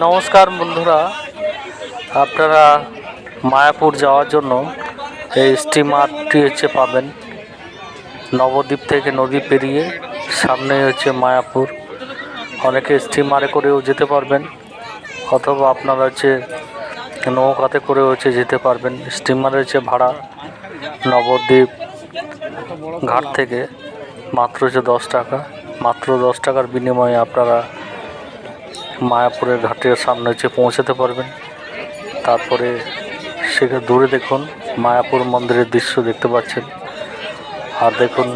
নমস্কার বন্ধুরা, আপনারা মায়াপুর যাওয়ার জন্য এই স্টিমারটি হচ্ছে পাবেন। নবদ্বীপ থেকে নদী পেরিয়ে সামনে হচ্ছে মায়াপুর। অনেকে স্টিমারে করেও যেতে পারবেন, অথবা আপনারা হচ্ছে নৌকাতে করেও হচ্ছে যেতে পারবেন। স্টিমারে হচ্ছে ভাড়া নবদ্বীপ ঘাট থেকে মাত্র হচ্ছে দশ টাকা। মাত্র দশ টাকার বিনিময়ে আপনারা মায়াপুরের ঘাটের সামনে হচ্ছে পৌঁছাতে পারবেন, তারপরে সেখানে দূরে দেখুন, মায়াপুর মন্দিরের দৃশ্য দেখতে পাচ্ছেন। আর দেখুন,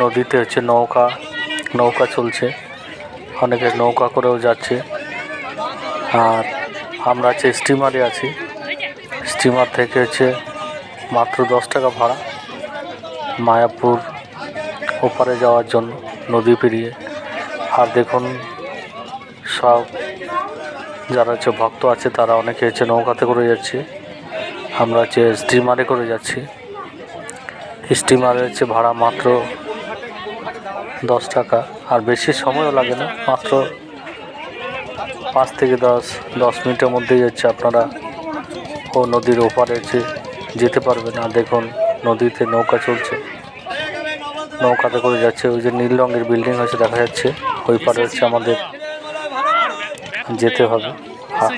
নদীতে হচ্ছে নৌকা নৌকা চলছে, অনেকে নৌকা করেও যাচ্ছে। আর আমরা হচ্ছে স্টিমারে আছি, স্টিমার থেকে হচ্ছে মাত্র দশ টাকা ভাড়া মায়াপুর ওপারে যাওয়ার জন্য নদী পেরিয়ে। আর দেখুন সব যারা হচ্ছে ভক্ত আছে, তারা অনেকে হচ্ছে নৌকাতে করে যাচ্ছে। আমরা হচ্ছে স্টিমারে করে যাচ্ছি। স্টিমারে হচ্ছে ভাড়া মাত্র দশ টাকা। আর বেশি সময়ও লাগে না, মাত্র পাঁচ থেকে দশ দশ মিনিটের মধ্যেই হচ্ছে আপনারা ও নদীর ওপারে হচ্ছে যেতে পারবেন। আর দেখুন, নদীতে নৌকা চলছে। নৌকাতে করে যাচ্ছে, ওই যে নীল রঙের বিল্ডিং হচ্ছে দেখা যাচ্ছে। ওই পারে হচ্ছে আমাদের যেতে হবে। আর